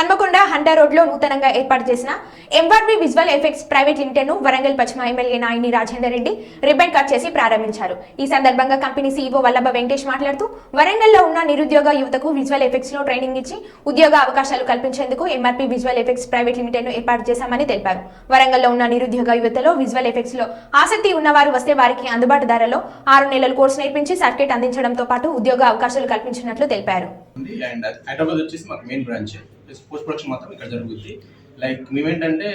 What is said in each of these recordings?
Hanamkonda Honda రోడ్లో నూతనంగా ఏర్పాటు చేసిన ఎంఆర్బి విజువల్ ఎఫెక్ట్స్ ప్రైవేట్ లిమిటెడ్ను వరంగల్ పశ్చిమ MLA Nayani Rajender Reddy ribbon cut చేసి ప్రారంభించారు. ఈ సందర్భంగా కంపెనీ సీఈఓ వల్లభ వెంకటేష్ మాట్లాడుతూ వరంగల్లో ఉన్న నిరుద్యోగ యువతకు విజువల్ ఎఫెక్ట్స్లో ట్రైనింగ్ ఇచ్చి ఉద్యోగ అవకాశాలు కల్పించేందుకు ఎంఆర్పి విజువల్ ఎఫెక్ట్స్ ప్రైవేట్ లిమిటెడ్ను ఏర్పాటు చేశామని తెలిపారు. వరంగల్లో ఉన్న నిరుద్యోగ యువతలో విజువల్ ఎఫెక్ట్స్లో ఆసక్తి ఉన్నవారు వస్తే వారికి అందుబాటు ధరలో ఆరు నెలల కోర్సు నేర్పించి సర్టిఫికేట్ అందించడంతో పాటు ఉద్యోగ అవకాశాలు కల్పించినట్లు తెలిపారు. అండ్ హైదరాబాద్ వచ్చేసి మాకు మెయిన్ బ్రాంచ్ పోస్ట్ ప్రొడక్షన్ మాత్రం ఇక్కడ జరుగుద్ది. లైక్ మేమేంటంటే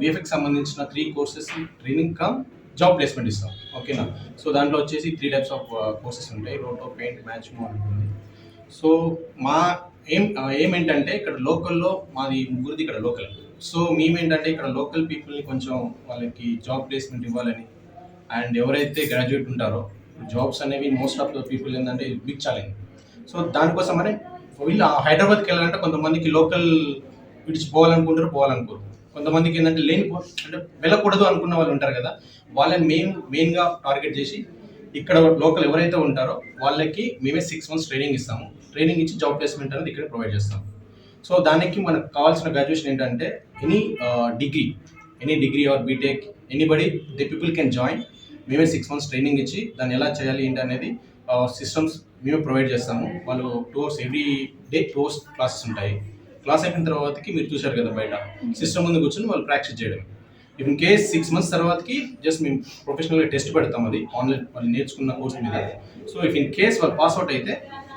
విఎఫ్ఎక్స్ సంబంధించిన three courses training come job placement ఇస్తాం. ఓకేనా సో దాంట్లో వచ్చేసి త్రీ టైప్స్ ఆఫ్ కోర్సెస్ ఉంటాయి. రోటో పెయింట్ మ్యాచ్ ఉంటుంది సో మా ఏం ఏమేంటంటే ఇక్కడ లోకల్లో మాది ముగ్గురిది ఇక్కడ లోకల్ సో మేమేంటంటే ఇక్కడ లోకల్ పీపుల్ని కొంచెం వాళ్ళకి జాబ్ ప్లేస్మెంట్ ఇవ్వాలని. అండ్ ఎవరైతే గ్రాడ్యుయేట్ ఉంటారో జాబ్స్ అనేవి మోస్ట్ ఆఫ్ ద పీపుల్ ఏంటంటే బిగ్ ఛాలెంజ్ సో దానికోసమనే వీళ్ళు హైదరాబాద్కి వెళ్ళాలంటే కొంతమందికి లోకల్ విడిచి పోవాలనుకుంటారు పోవాలనుకోరు. కొంతమందికి ఏంటంటే లేని అంటే వెళ్ళకూడదు అనుకున్న వాళ్ళు ఉంటారు కదా వాళ్ళని మెయిన్ మెయిన్గా టార్గెట్ చేసి ఇక్కడ లోకల్ ఎవరైతే ఉంటారో వాళ్ళకి మేమే సిక్స్ మంత్స్ ట్రైనింగ్ ఇస్తాము. ట్రైనింగ్ ఇచ్చి జాబ్ ప్లేస్మెంట్ అనేది ఇక్కడ ప్రొవైడ్ చేస్తాం సో దానికి మనకు కావాల్సిన గ్రాడ్యుయేషన్ ఏంటంటే any degree any degree or BTech anybody the people can join మేమే సిక్స్ మంత్స్ ట్రైనింగ్ ఇచ్చి దాన్ని ఎలా చేయాలి ఏంటి అనేది సిస్టమ్స్ మేమే ప్రొవైడ్ చేస్తాము. వాళ్ళు two hours every day two hours classes ఉంటాయి. క్లాస్ అయిపోయిన తర్వాతకి మీరు చూశారు కదా బయట. సిస్టమ్ ముందు కూర్చొని వాళ్ళు ప్రాక్టీస్ చేయడం. ఇన్ కేస్ సిక్స్ మంత్స్ తర్వాతకి జస్ట్ మేము ప్రొఫెషనల్గా టెస్ట్ పెడతాం అది. ఆన్లైన్ వాళ్ళు నేర్చుకున్న కోర్స్ మీద. సో ఇఫ్ ఇన్ కేస్ వాళ్ళు పాస్ అవుట్ అయితే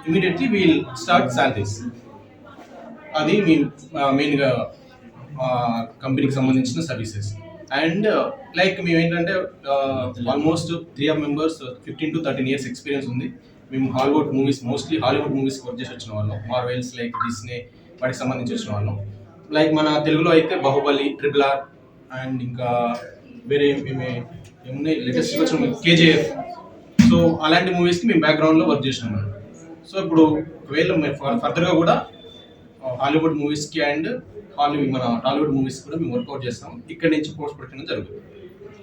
ఇమీడియట్లీ వీల్ స్టార్ట్ శాలరీస్ అది మీ మెయిన్గా కంపెనీకి సంబంధించిన సర్వీసెస్ అండ్ లైక్ మేము ఏంటంటే almost three of members fifteen to thirteen years experience ఉంది. మేము Hollywood movies mostly Hollywood movies work చేసి వచ్చిన వాళ్ళం. మార్వెల్స్ లైక్ డిస్నే వాటికి సంబంధించి వచ్చిన వాళ్ళం. లైక్ మన తెలుగులో అయితే బాహుబలి ట్రిపుల్ ఆర్ అండ్ ఇంకా వేరే ఏమున్నాయి? లేటెస్ట్ వచ్చిన కేజీఎఫ్ సో అలాంటి మూవీస్కి మేము బ్యాక్గ్రౌండ్లో వర్క్ చేసినాం సో ఇప్పుడు ఒకవేళ మేము ఫర్దర్గా కూడా హాలీవుడ్ మూవీస్కి అండ్ హాలీవుడ్ మన టాలీవుడ్ మూవీస్ కూడా మేము వర్కౌట్ చేస్తాం. ఇక్కడ నుంచి కోర్స్ పెట్టడం జరుగుతుంది.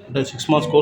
అంటే సిక్స్ మంత్స్ కోర్స్